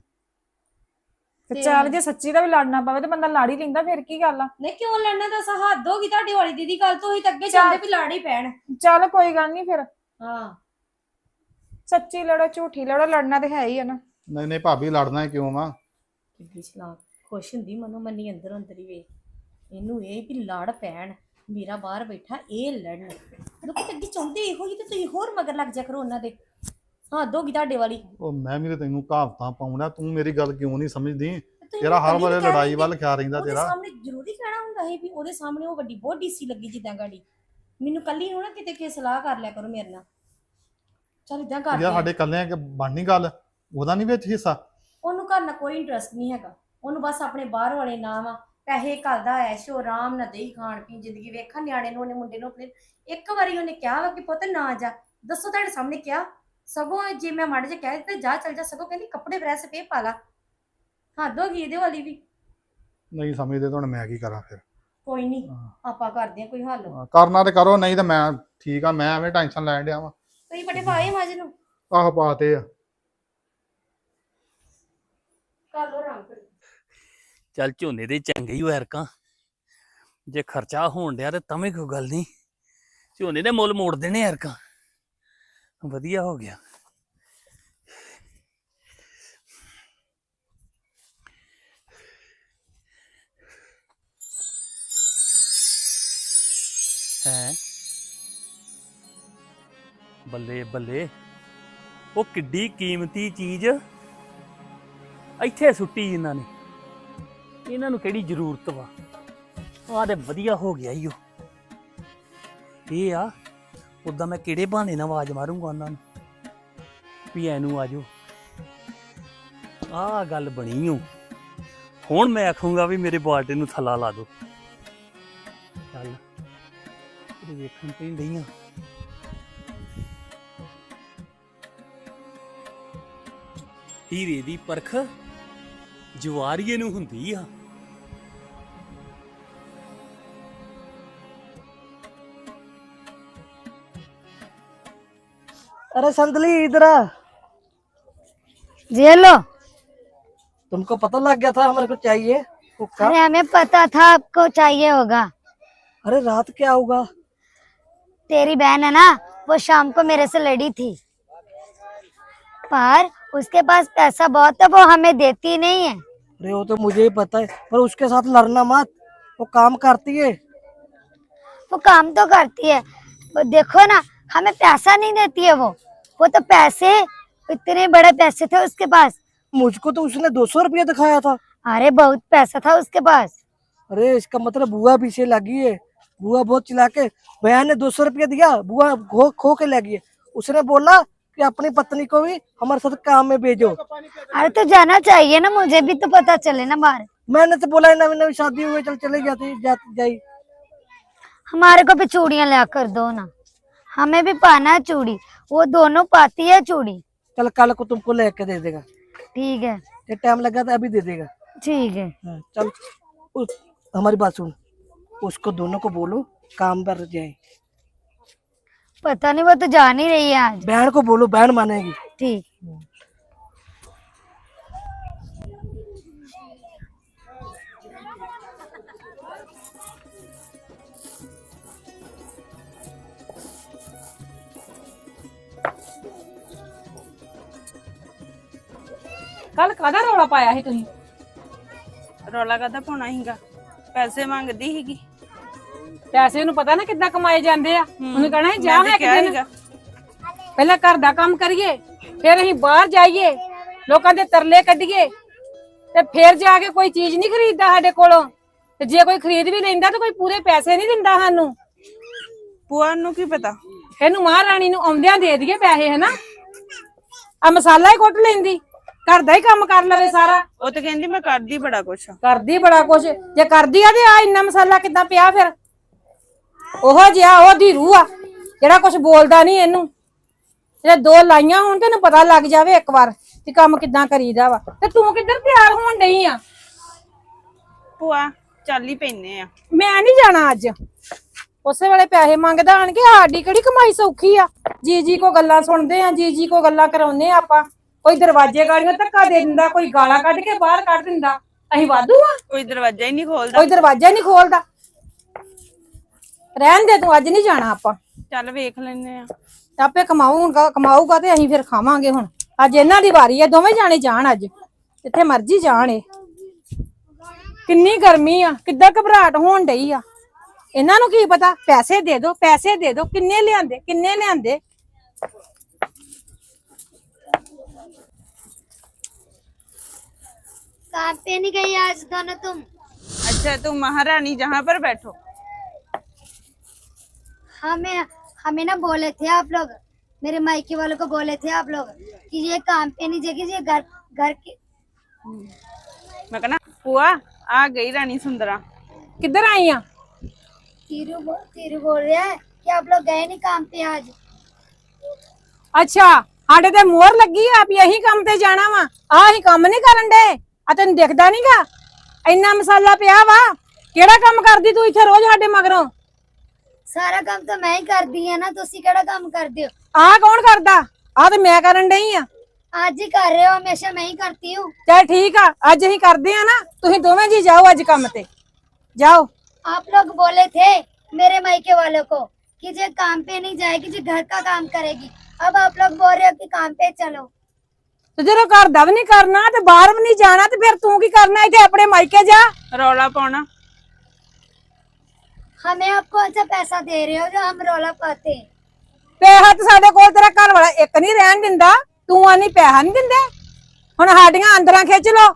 ਤੇ ਚੱਲ ਜੇ ਸੱਚੀ ਦਾ ਵੀ ਲੜਨਾ ਪਵੇ ਤੇ ਬੰਦਾ ਲੜ ਹੀ ਲੈਂਦਾ ਫਿਰ ਕੀ ਗੱਲ ਆ? ਨਹੀਂ ਕਿਉਂ ਲੜਨਾ? ਤਾਂ ਹੱਦ ਹੋ ਗਈ ਤੁਹਾਡੀ ਵਾਲੀ ਦੀਦੀ ਗੱਲ ਤੋਂ ਹੀ ਤਾਂ ਅੱਗੇ ਚੱਲ। ਚੱਲਦੇ ਵੀ ਲੜ ਹੀ ਪੈਣ। ਚੱਲ ਕੋਈ ਗੱਲ ਨਹੀਂ ਫਿਰ। ਹਾਂ। ਸੱਚੀ ਲੜੋ ਝੂਠੀ ਲੜੋ ਲੜਨਾ ਤੇ ਹੈ ਹੀ ਆ ਨਾ। ਨਹੀਂ ਨਹੀਂ ਭਾਬੀ ਲੜਨਾ ਕਿਉਂ ਵਾ? ਕਿੱਡੀ ਚਲਾਕ ਖੁਸ਼ ਹੁੰਦੀ ਮਨੋਂ ਮੰਨੀ ਅੰਦਰ ਅੰਦਰ ਹੀ ਵੇਖ। ਇਹਨੂੰ ਇਹ ਵੀ ਲੜ ਪੈਣ ਮੇਰਾ ਬਾਹਰ ਬੈਠਾ ਇਹ ਲੜਨ। ਲੋਕੀ ਤਾਂ ਅੱਗੇ ਚਾਹੁੰਦੇ ਇਹੋ ਹੀ ਤੇ ਤੁਸੀਂ ਹੋਰ ਮਗਰ ਲੱਗ ਜਾ ਕਰੋ ਉਹਨਾਂ ਦੇ। ਹੱਦ ਹੋ ਗਈ ਤੁਹਾਡੇ ਵਾਲੀ। ਉਹ ਮੈਂ ਵੀ ਤੇ ਤੈਨੂੰ ਕਹਾਵਤਾਂ ਪਾਉਣਾ ਤੂੰ ਮੇਰੀ ਗੱਲ ਕਿਉਂ ਨਹੀਂ ਸਮਝਦੀ? ਤੁਸੀਂ ਤੇਰਾ ਹਰ ਨੀ ਕਹਿ ਲੜਾਈ ਵੱਲ ਖਿਆਲ ਰਹਿੰਦਾ ਉਹਦੇ ਤੇਰਾ। ਸਾਹਮਣੇ ਜ਼ਰੂਰੀ ਕਹਿਣਾ ਹੁੰਦਾ ਹੈ ਵੀ ਉਹਦੇ ਸਾਹਮਣੇ ਉਹ ਵੱਡੀ ਬਹੁਤ ਡੀਸੀ ਲੱਗੀ ਜਿੱਦਾਂ ਗਾੜੀ। ਮੈਨੂੰ ਕੱਲੀ ਨੂੰ ਨਾ ਕਿਤੇ ਕਿ ਸਲਾਹ ਕਰ ਲਿਆ ਕਰੋ ਮੇਰੇ ਨਾਲ। ਚੱਲ ਇਦਾਂ ਕਰਦੇ ਯਾਰ ਆ। ਸਾਡੇ ਕੱਲਿਆਂ ਕਿ ਬਣਨੀ ਗੱਲ ਉਹਦਾ ਨਹੀਂ ਵਿੱਚ ਹਿੱਸਾ? ਉਹਨੂੰ ਘਰ ਨਾਲ ਕੋਈ ਇੰਟਰਸਟ ਨਹੀਂ ਹੈਗਾ। ਉਹਨੂੰ ਬਸ ਆਪਣੇ ਬਾਹਰ ਵਾਲੇ ਨਾਮ ਆ। ਪੈਸੇ ਘੱਲਦਾ ਐਸ਼ੋ ਆਰਾਮ ਨਾਲ ਦੇਈ ਖਾਣ ਪੀਣ ਜ਼ਿੰਦਗੀ ਵੇਖਣ ਨਿਆਣੇ ਨੂੰ ਉਹਨੇ ਮੁੰਡੇ ਨੂੰ ਆਪਣੇ ਇੱਕ ਵਾਰੀ ਉਹਨੇ ਕਿਹਾ ਵਾ ਕਿ ਪੁੱਤ ਨਾ ਜਾ। ਦੱਸੋ ਤੁਹਾਡੇ ਸਾਹਮਣੇ ਕਿਹਾ? ਸਗੋਂ ਜੇ ਮੈਂ ਮੜ ਜੇ ਕਹਿ ਦਿੱਤਾ ਜਾ ਚੱਲ ਜਾ ਸਗੋਂ ਕਹਿੰਦੀ ਕੱਪੜੇ ਪ੍ਰੈਸ ਪੇ ਪਾ ਲਾ। ਹੱਦ ਹੋ ਗਈ ਇਹਦੇ ਵਾਲੀ ਵੀ। ਨਹੀਂ ਸਮਝਦੇ ਤਾਂ ਹੁਣ ਮੈਂ ਕੀ ਕਰਾਂ ਫਿਰ। ਕੋਈ ਨਹੀਂ ਹਾਂ। ਆਪਾਂ ਕਰਦੇ ਆ ਕੋਈ ਹੱਲ। ਹਾਂ, ਕਰਨਾ ਤੇ ਕਰੋ ਨਹੀਂ ਤਾਂ ਮੈਂ ਠੀਕ ਆ ਮੈਂ ਐਵੇਂ ਟੈਨਸ਼ਨ ਲੈਣ ਡਿਆ ਵਾਂ। ਤੁਸੀਂ ਬੜੇ ਪਾਏ ਮਾਜ ਨੂੰ? ਆਹ ਪਾਤੇ ਆ। ਕਰ ਲੋ ਰੰਗ ਫਿਰ। ਚੱਲ ਝੋਨੇ ਦੇ ਚੰਗੇ ਹੀ ਐਰਕਾਂ ਜੇ ਖਰਚਾ ਹੋਣ ਡਿਆ ਤੇ ਤਵੇਂ ਕੋਈ ਗੱਲ ਨਹੀਂ ਝੋਨੇ ਦੇ ਮੁੱਲ ਮੋੜ ਦੇਣੇ ਐਰਕਾਂ ਵਧੀਆ ਹੋ ਗਿਆ। ਹੈ? ਬੱਲੇ ਬੱਲੇ, ਉਹ ਕਿੱਡੀ ਕੀਮਤੀ ਚੀਜ਼ ਇੱਥੇ ਸੁੱਟੀ ਇਹਨਾਂ ਨੇ। ਇਹਨਾਂ ਨੂੰ ਕਿਹੜੀ ਜ਼ਰੂਰਤ ਵਾ? ਆਹ ਤੇ ਵਧੀਆ ਹੋ ਗਿਆ ਈ ਓ। ਇਹ ਆ ਉਦਾਂ ਮੈਂ ਕਿਹੜੇ ਬਹਾਨੇ ਨਾਲ ਆਵਾਜ਼ ਮਾਰੂੰਗਾ ਉਹਨਾਂ ਨੂੰ? ਵੀ ਐਨੂੰ ਆਜੋ ਆਹ ਗੱਲ ਬਣੀ ਓ। ਹੁਣ ਮੈਂ ਆਖੂੰਗਾ ਵੀ ਮੇਰੇ ਬਾਲਟੇ ਨੂੰ ਥੱਲਾ ਲਾ ਦੋ ਚੱਲ ਇਹ ਵੇਖਣ ਤੇ ਡਈਆਂ ਹੀਰੇ ਦੀ ਪਰਖ ਜਵਾਰੀਏ ਨੂੰ ਹੁੰਦੀ ਆ। अरे संदली इधर आ। ये लो तुमको पता लग गया था हमारे को चाहिए हुक्का? अरे हमें पता था आपको चाहिए होगा। अरे रात क्या होगा? तेरी बहन है ना वो शाम को मेरे से लड़ी थी। पर उसके पास पैसा बहुत है वो हमें देती नहीं है। अरे वो तो मुझे ही पता है पर उसके साथ लड़ना मत। वो काम करती है। वो काम तो करती है। देखो ना हमें पैसा नहीं देती है वो। वो तो पैसे इतने बड़े पैसे थे उसके पास। मुझको तो उसने दो सौ रुपया दिखाया था। अरे बहुत पैसा था उसके पास। अरे इसका मतलब बुआ पीछे लगी है। बुआ बहुत चिल्ला के बहन ने दो सौ रुपया दिया बुआ खो खो के लगी है। उसने बोला कि अपनी पत्नी को भी हमारे साथ काम में भेजो। अरे तो जाना चाहिए ना मुझे भी तो पता चले ना बाहर। मैंने तो बोला नवी नवी शादी हुई चल चले जाती जाती जाई। हमारे को भी चूड़ियाँ ला कर दो ना। हमें भी पाना है चूड़ी। वो दोनों पाती है चूड़ी। चल कल को तुमको लेके दे देगा। ठीक है। ये टाइम लगा तो अभी दे देगा। ठीक है। हाँ, चल उस, हमारी बात सुन। उसको दोनों को बोलो काम पर जाए। पता नहीं वो तो जा नहीं रही है आज। बहन को बोलो बहन मानेगी। ठीक। ਕੱਲ ਕਾਹਦਾ ਰੌਲਾ ਪਾਇਆ ਸੀ ਤੁਸੀਂ? ਰੌਲਾ ਕਾਹਦਾ ਪਾਉਣਾ ਸੀਗਾ? ਪੈਸੇ ਮੰਗਦੀ ਸੀਗੀ। ਪੈਸੇ ਨੂੰ ਪਤਾ ਨਾ ਕਿੱਦਾਂ ਕਮਾਏ ਜਾਂਦੇ ਆ। ਉਹਨੂੰ ਕਹਿਣਾ ਜਾ ਹੈ ਤੇ ਕਿਹਾ ਦਿਨ। ਸੀਗਾ। ਪਹਿਲਾਂ ਘਰ ਦਾ ਕੰਮ ਕਰੀਏ ਫਿਰ ਅਸੀਂ ਬਾਹਰ ਜਾਈਏ ਲੋਕਾਂ ਦੇ ਤਰਲੇ ਕੱਢੀਏ ਤੇ ਫਿਰ ਜਾ ਕੇ ਕੋਈ ਚੀਜ਼ ਨਹੀਂ ਖਰੀਦਦਾ ਸਾਡੇ ਕੋਲੋਂ। ਤੇ ਜੇ ਕੋਈ ਖਰੀਦ ਵੀ ਲੈਂਦਾ ਤਾਂ ਕੋਈ ਪੂਰੇ ਪੈਸੇ ਨਹੀਂ ਦਿੰਦਾ ਸਾਨੂੰ। ਭੂਆ ਨੂੰ ਕੀ ਪਤਾ? ਇਹਨੂੰ ਮਹਾਰਾਣੀ ਨੂੰ ਆਉਂਦਿਆਂ ਦੇ ਦਈਏ ਪੈਸੇ ਹਨਾ? ਆ ਮਸਾਲਾ ਹੀ ਕੁੱਟ ਲੈਂਦੀ। ਘਰ ਦਾ ਹੀ ਕੰਮ ਕਰ ਲਵੇ ਸਾਰਾ? ਉਹ ਤੇ ਕਹਿੰਦੀ ਮੈਂ ਕਰਦੀ ਬੜਾ ਕੁਛ। ਆ। ਕਰਦੀ ਬੜਾ ਕੁਛ। ਜੇ ਕਰਦੀ ਆ ਤੇ ਆ ਇੰਨਾ ਮਸਾਲਾ ਕਿੱਦਾਂ ਪਿਆ ਫਿਰ? ਉਹੋ ਜਿਹਾ ਉਹ ਦੀ ਰੂਹ ਆ। ਜਿਹੜਾ ਕੁਛ ਬੋਲਦਾ ਨਹੀਂ ਇਹਨੂੰ। ਜੇ ਦੋ ਲਾਈਆਂ ਹੋਣ ਤੈਨੂੰ ਪਤਾ ਲੱਗ ਜਾਵੇ ਇੱਕ ਵਾਰ ਕਿ ਕੰਮ ਕਿੱਦਾਂ ਕਰੀਦਾ ਵਾ। ਤੇ ਤੂੰ ਕਿੱਧਰ ਤਿਆਰ ਹੋਣ ਡਈ ਆ? ਭੂਆ ਚੱਲ ਹੀ ਪੈਨੇ ਆ। ਮੈਂ ਨਹੀਂ ਜਾਣਾ ਅੱਜ। ਉਸੇ ਵੇਲੇ ਪੈਸੇ ਮੰਗਦਾ ਆਣ ਕੇ ਸਾਡੀ ਕਿਹੜੀ ਕਮਾਈ ਸੌਖੀ ਆ? ਜੀ ਜੀ ਕੋ ਗੱਲਾਂ ਸੁਣਦੇ ਆ ਜੀ ਜੀ ਕੋ ਗੱਲਾਂ ਕਰਾਉਂਦੇ ਆ ਆਪਾਂ। ਕੋਈ ਦਰਵਾਜ਼ੇ ਗਾੜੀਆਂ ਧੱਕਾ ਦੇ ਦਿੰਦਾ ਕੋਈ ਗਾਲਾਂ ਕੱਢ ਕੇ ਬਾਹਰ ਕੱਢ ਦਿੰਦਾ। ਅਸੀਂ ਵਾਧੂ ਆ। ਕੋਈ ਦਰਵਾਜ਼ਾ ਹੀ ਨਹੀਂ ਖੋਲਦਾ। ਕੋਈ ਦਰਵਾਜ਼ਾ ਹੀ ਨਹੀਂ ਖੋਲਦਾ। ਰਹਿਣ ਦੇ ਤੂੰ ਅੱਜ ਨਹੀਂ ਜਾਣਾ ਆਪਾਂ। ਚੱਲ ਵੇਖ ਲੈਨੇ ਆ। ਆਪੇ ਕਮਾਊਗਾ ਕਮਾਊਗਾ ਤੇ ਅਸੀਂ ਫਿਰ ਖਾਵਾਂਗੇ ਹੁਣ। ਅੱਜ ਇਹਨਾਂ ਦੀ ਵਾਰੀ ਆ ਦੋਵੇਂ ਜਾਣੇ ਜਾਣ ਅੱਜ। ਜਿੱਥੇ ਮਰਜ਼ੀ ਜਾਣ ਇਹ। ਕਿੰਨੀ ਗਰਮੀ ਆ ਕਿੱਦਾਂ ਘਬਰਾਹਟ ਹੋਣ ਡਈ ਆ। ਇਹਨਾਂ ਨੂੰ ਕੀ ਪਤਾ? ਪੈਸੇ ਦੇ ਦਿਓ ਪੈਸੇ ਦੇ ਦਿਓ। ਕਿੰਨੇ ਲਿਆਂਦੇ ਕਿੰਨੇ ਲਿਆਂਦੇ? काम पे नहीं गई आज दोनों तुम अच्छा तुम महारानी जहाँ पर बैठो हमें हमें ना बोले थे आप लोग मेरे मायके वालों को बोले थे आप लोग कि ये काम पे नहीं जाएगी ये घर घर के मैं कहना भूआ आ गई रानी सुंदरा ਕਿੱਧਰ ਆਈ ਆ तीरू बो, तीरू बोल रहा है कि आप लोग गए नहीं काम पे आज ਅੱਛਾ ਸਾਡੇ ਤੇ ਮੋਹਰ ਲੱਗੀ ਆ ਵੀ ਅਸੀਂ ਕੰਮ ਤੇ ਜਾਣਾ ਵਾ ਆ ਅਸੀਂ ਕੰਮ ਨਹੀਂ ਕਰਨ ਦੇ ਆ ਤੈਨੂੰ ਦਿਖਦਾ ਨਹੀਂਗਾ ਇੰਨਾ ਮਸਾਲਾ ਪਿਆ ਵਾ ਕਿਹੜਾ ਕੰਮ ਕਰਦੀ ਤੂੰ ਇੱਥੇ ਰੋਜ਼ ਸਾਡੇ ਮਗਰੋਂ सारा काम तो मैं ही कर दी है ना तुसी केड़ा काम कर दियो ਆਹ ਕੌਣ ਕਰਦਾ ਆ ਤੇ ਮੈਂ ਕਰਨ ਡਈ ਆ आज ही कर रहे हो हमेशा मैं ही करती हूँ ਚੱਲ ਠੀਕ ਆ ਅੱਜ ਅਸੀਂ ਕਰਦੇ ਆ ਨਾ ਤੁਸੀਂ ਦੋਵੇਂ ਜੀ ਜਾਓ ਅੱਜ ਕੰਮ ਤੇ ਜਾਓ आप लोग बोले थे मेरे मायके वालों को कि जो काम पे नहीं जाएगी जो घर का काम करेगी अब आप लोग बोल रहे हो कि काम पे चलो ਤੇ ਜਦੋਂ ਘਰ ਦਾ ਵੀ ਨਹੀਂ ਕਰਨਾ ਤੇ ਬਾਹਰ ਵੀ ਨਹੀਂ ਜਾਣਾ ਤੇ ਫਿਰ ਤੂੰ ਕੀ ਕਰਨਾ ਇੱਥੇ ਆਪਣੇ ਮਾਇਕੇ ਜਾ रौला पाना हमें आप कौन सा पैसा दे रहे हो जो हम रौला पाते हैं ਪੈਸਾ ਤੇ ਸਾਡੇ ਕੋਲ ਤੇਰਾ ਘਰ ਵਾਲਾ ਇੱਕ ਨਹੀਂ ਰਹਿਣ ਦਿੰਦਾ ਤੂੰ ਆਨੀ ਪੈਸਾ ਨਹੀਂ ਦਿੰਦੇ ਹੁਣ ਸਾਡੀਆਂ ਅੰਦਰਾਂ ਖਿੱਚ ਲੋ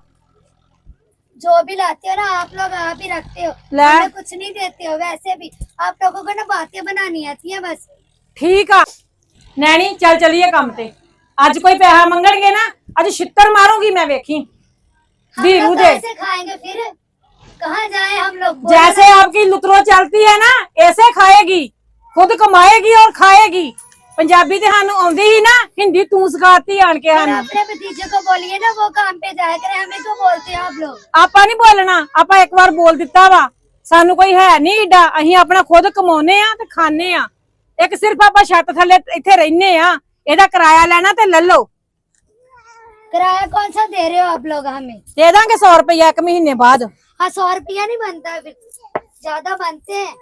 जो भी लाते हो ना आप लोग आप ही रखते हो ला। हमें कुछ नहीं देते हो वैसे भी आप लोगों को ना बातें बनानी आती है बस ਠੀਕ ਆ ਨੈਣੀ ਚੱਲ ਚਲੀਏ ਕੰਮ ਤੇ ਅੱਜ ਕੋਈ ਪੈਸਾ ਮੰਗਣਗੇ ਨਾ ਅੱਜ ਛਿੱਤਰ ਮਾਰੂੰਗੀ ਮੈਂ ਵੇਖੀ हम धीरू लोग दे कैसे खाएंगे फिर कहाँ जाए हम लोग बोलो जैसे आपकी लुतरो चलती है ना ऐसे खाएगी खुद कमाएगी और खाएगी पंजाबी ਤੇ ਸਾਨੂੰ ਆਉਂਦੀ ਹੀ ਨਾ ਹਿੰਦੀ ਤੂੰ ਸਿਖਾਤੀ ਆਣ ਕੇ फिर ਸਾਨੂੰ अपने भतीजे को बोलिए ना वो काम पे जाया करे हमें क्यों बोलते हो आप लोग ਆਪਾਂ ਨਹੀਂ ਬੋਲਣਾ ਆਪਾਂ ਇੱਕ ਵਾਰ ਬੋਲ ਦਿੱਤਾ ਵਾ ਸਾਨੂੰ ਕੋਈ ਹੈ ਨਹੀਂ ਏਡਾ ਅਸੀਂ ਆਪਣਾ ਖੁਦ ਕਮਾਉਨੇ ਆ ਤੇ ਖਾਣੇ ਆ ਇੱਕ ਸਿਰਫ ਆਪਾਂ ਛੱਤ ਥੱਲੇ ਇੱਥੇ ਰਹਿੰਨੇ ਆ ਇਹਦਾ ਕਿਰਾਇਆ ਲੈਣਾ ਤੇ ਲੈ ਲਓ किराया कौन सा दे रहे हो आप लोग हमें ਦੇ ਦਾਂਗੇ 100 ਰੁਪਇਆ ਇੱਕ ਮਹੀਨੇ ਬਾਅਦ हाँ सौ रुपया नहीं बनता फिर ज्यादा बनते हैं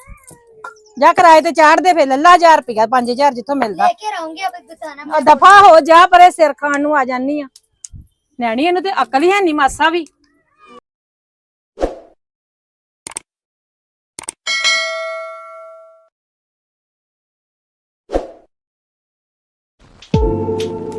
ਜਾਂ ਕਿਰਾਏ ਤੇ ਚਾੜ ਦੇ ਫੇ ਲੱਲਾ 1000 ਰੁਪਇਆ 5000 ਜਿੱਥੋਂ ਮਿਲਦਾ लेके रहूंगी अब बताना ਆ ਦਫਾ ਹੋ ਜਾ ਪਰੇ ਸਿਰ ਖਾਣ ਨੂੰ ਆ ਜਾਨੀ ਆ ਨੈਣੀ ਇਹਨੂੰ ਤੇ ਅਕਲ ਹੀ ਹੈ ਨਹੀਂ ਮਾਸਾ ਵੀ you.